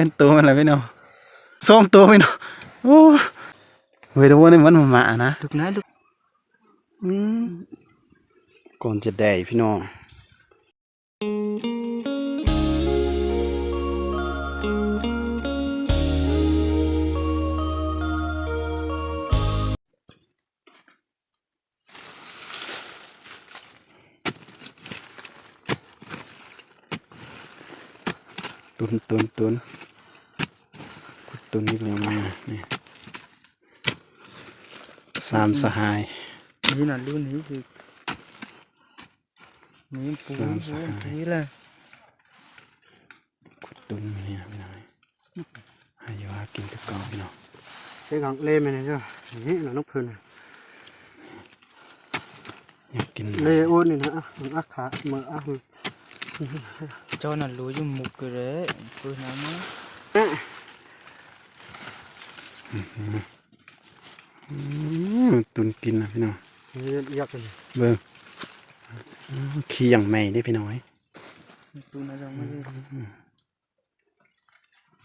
เป็นตัวมันอะไรพี่น้องสองตัวพี่น้องโอ้เว้ยตัวนี้มันมาหมานะลูกนะลูกอืมก่อนจะได้พี่น้องตุนตุนตุนขุด ตุนนี่เลยมานี่สามสหาย นี่น่ะลูกนี้คือนี่ปูสามสหายนี่แหละขุดตุนนี่นะพี่น้องให้อยู่หากินตะกอนพี่น้อง cái gọng lê này này chưa thế là nó phun này อยากกิน lê ôn này nữa nó ác khá mở ác เจ้าน่ะรู้อยู่หมุกอยู่เลยปืนน้ำมั้งอืม ตุนกินนะพี่น้องเยอะเลยเบิ่งอืมขี้อย่างใหม่ได้พี่น้อยตุนน้ำยังไม่ได้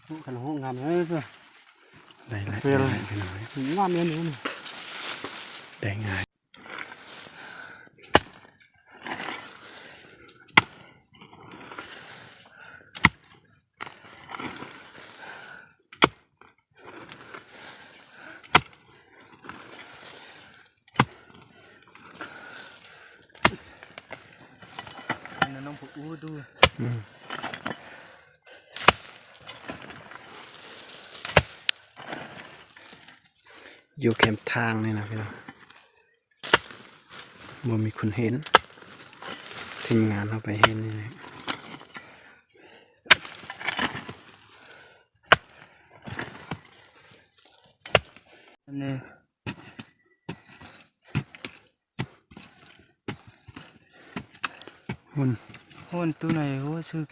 hộ khả hộ ngàm đấy rồi ได้แล้วเลาได้พี่น้อย ngàm lên nữa này ได้ง่าย อันนั้นน้องผูอู้ดูอยู่แคมป์ทางนี่นะพี่น้องบ่มีคนเห็นทีมงานเราไปเห็นนี่นะอันนี้หุ่นโห นตัวไหนโหซึก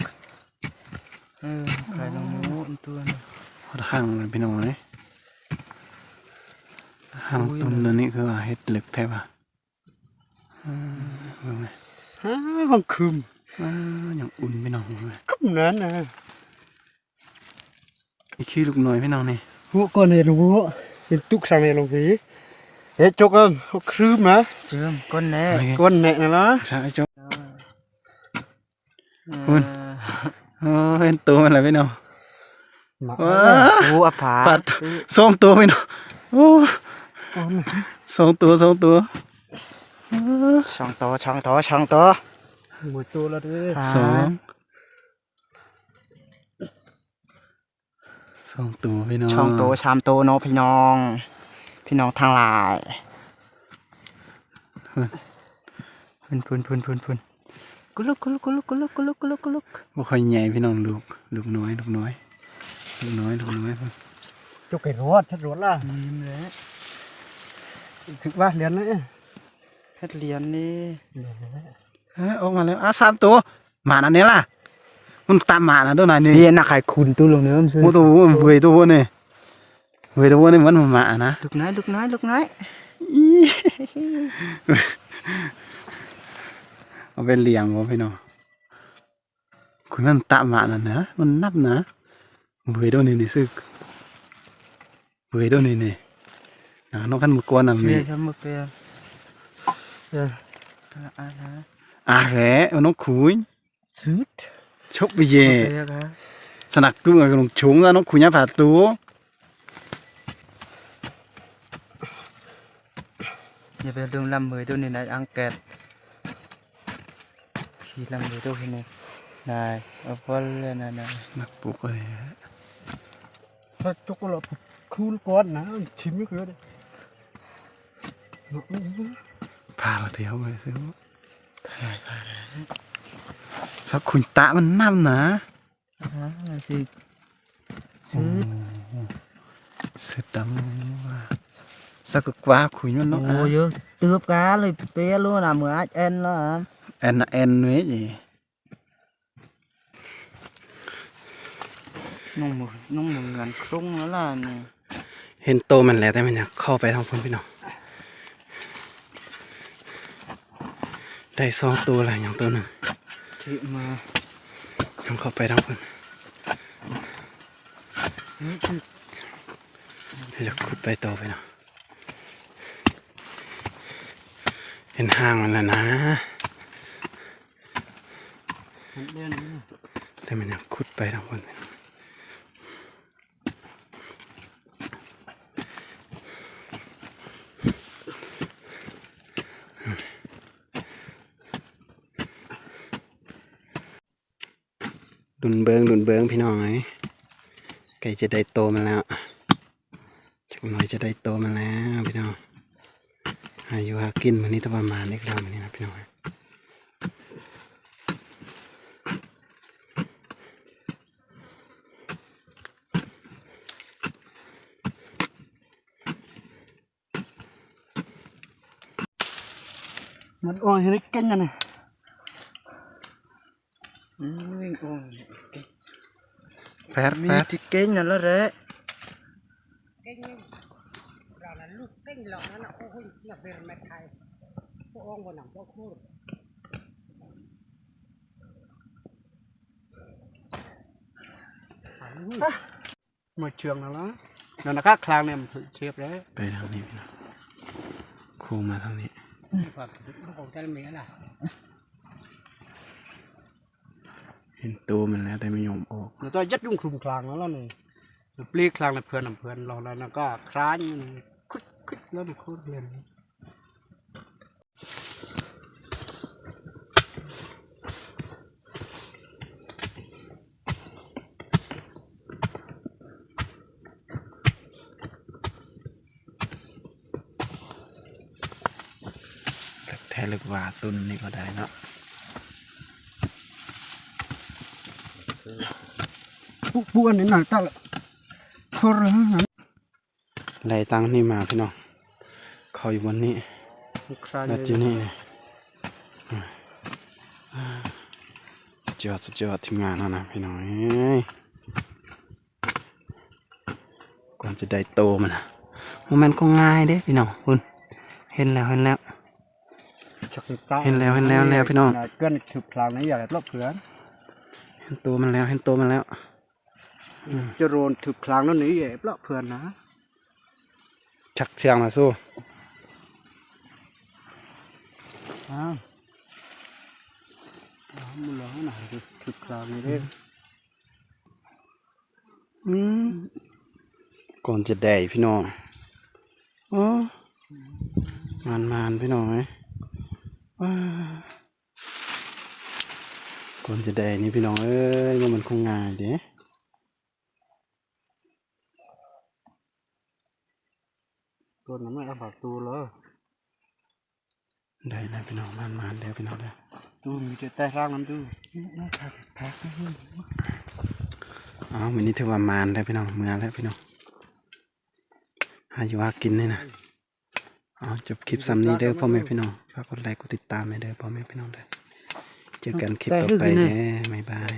เออขายลงโหนตัวน่ะหดห่างเลยพี่น้องเลยห่างต้นนี้คือว่าเฮ็ดเหล็กแทบอะอืมเบิ่งไหม há con khum อ่าอย่างอุ่นพี่น้องเบิ่งไหม cúp nến nè มีขี้ลูกน้อยพี่น้องนี่ hộ con này đúng hộ cái túc sang này lòng phí thế chúc không hộ khum mà เจิมก้อนแน่ con nè này nó ใช่จ้ะ เอหุ่อนโอ้เห็นตัวมันอะไรพี่น้อง mặc ว้าโอ้อาผาปัดสองตัวพี่น้องโอ้ con này สองตัวสองตัวช่องโตช่องโตช่องโต một tô là thế สองสองตัวพี่น้องช่องโตชามโตเนาะพี่น้อง พี่น้องทางหลายพุ่นพุ่นพุ่นพุ่นพุ่น กุลุกกุลุกกุลุกกุลุกกุลุกกุลุกกุลุกบ่ค่อยใหญ่พี่น้องลูกลูกน้อยลูกน้อยลูกน้อยลูกน้อย chúc cái ruột thật ruột là นี่แหละ thực ba liền đấy เพชรเหรียญนี่เอ้ยออกมาแล้วอะสามตัวหมาอันนี้ล่ะมันตามหมานะด้วยนายนี่เหรียญน่ะขายคุณตู้ลงเนื้อมนซื้อโอ้ตัวมันเวยตัวนี่เวยตัวนี่มันหมานะลูกน้อยลูกน้อยลูกน้อยอี เอาไปเลี้ยงวะพี่น้องคุณมันตามหมาน่ะนะ มันนับนะเวยตัวนี้นี่ซึกเวยตัวนี้นี่นะน้องขันมุกวนน่ะเรีมียนทำมาเป็น Ờ, อ่าฮะอะแหละน้องขุย sứt ชกไปเย่เรียกฮะสนักกุ้งกับลงชงแล้วน้องขุยยาผ่าตัวอย่าไปลืมลำ thì làm gì đâu này. Này ở phần này này. Mặc bộ cái này thật chút là cool quá nè chìm nước rồi đấy. Phà là thiếu rồi xíu phà phà sao khuynh tạ mình năm nè? Đó là gì? Sứt sứt sao cứ quá khuynh nó ôi tướp cá rồi pe luôn là mười ăn em đó แอนน่ะแอนเว้ยจี nông mười nông mười ngàn khung nữa là nè เห็นโตมันแล้วแต่มันอยากเข้าไปทางพุ่นพี่น้องได้สองตัวอะไรอย่างตัวหนึ่ง chị mà ยังเข้าไปทางพุ่นเดี๋ยวจะขุดไปต่อไปเนาะเห็นห้างมันแล้วนะมันเด่นนี่ แต่มันยากขุดไปทางบนไปเนาะดุนเบิงดุนเบิงพี่น้องไอ้ไก่จะได้โตมาแล้วจักหน่อยจะได้โตมาแล้วพี่น้องอายุหากินมันนี้ตะประมาณนี้แล้วมันนี้นะพี่น้อง มันอ่อนเห็นเก่งกันนะอืมวิ่งโอ้ยแฟดมีแฟดที่เก่งนั่นแล้วแหละเก่งเรานั้นลูกเก่งเรานั้นโอ้โหนักเรียนแม่ไทยพวกองค์บนหนังพวกคู่มาเชืองแล้วนะนั่นนะครับคลางเนี่ยมันเชียบเลยไปทางนี้พี่น้องโค้งมาทางนี้แบบของ เจ้าเมียล่ะเห็นตัวมันแล้วแต่ไม่ยอมออกเราต้องยัดยุ่งคลุมคลางแล้วนี่ปลีกคลางในเพื่อนนำเพื่อนเราแล้วนะก็คร้านคุดคุดแล้วมันโคตรเรียน ลึกแท้ลึกว่าตุนนี่ก็ได้เนาะพวกพวกอันนี้หนักตลอดโคตรเลยนะไล่ตั้งนี่มาพี่น้องเขาอยู่บนนี้คร้านรถอยู่นี่สุดยอดสุดยอดทีมงานแล้วนะพี่น้องเอ้ยก่อนจะได้โตมันนะมันก็ง่ายเด้พี่น้องคุณเห็นแล้วเห็นแล้ว เห็นแล้วเห็นแล้วเห็นแล้วพี่น้อง เกินถือคลางนี้อยากรอบเพื่อนเห็นตัวมันแล้วเห็นตัวมันแล้วจะโรนถือคลางแล้วหนีแย่รอบเพื่อนนะชักเชืองมาสู้อ้าวอ้าวมันร้อนหน่อยถือคลางนี้เด้ออืมก่อนจะได้พี่น้องโอ้มานมานๆพี่น้องเอ้ย ว้าก่อนจะได้นี่พี่น้องเอ้ยว่ามันคงง่ายเด้ตัวนั้นไม่เอาฝากตัวเลยได้แล้วพี่น้องมานมานๆแล้วพี่น้องแล้วตัวมีแต่ใต้ร่างนั้นตัวน่าพักพักนะอ๋อวันนี้ถือว่ามานแล้วพี่น้องเมื่อแล้วพี่น้องหาอยู่หากินนี่นะ อ๋อจบคลิปซ้ำนี้เด้อพ่อแม่พี่น้องฝากกดไลค์กดติดตามให้เด้อพ่อแม่พี่น้องเด้อเจอกันคลิปต่อไปเด้อบ๊ายบาย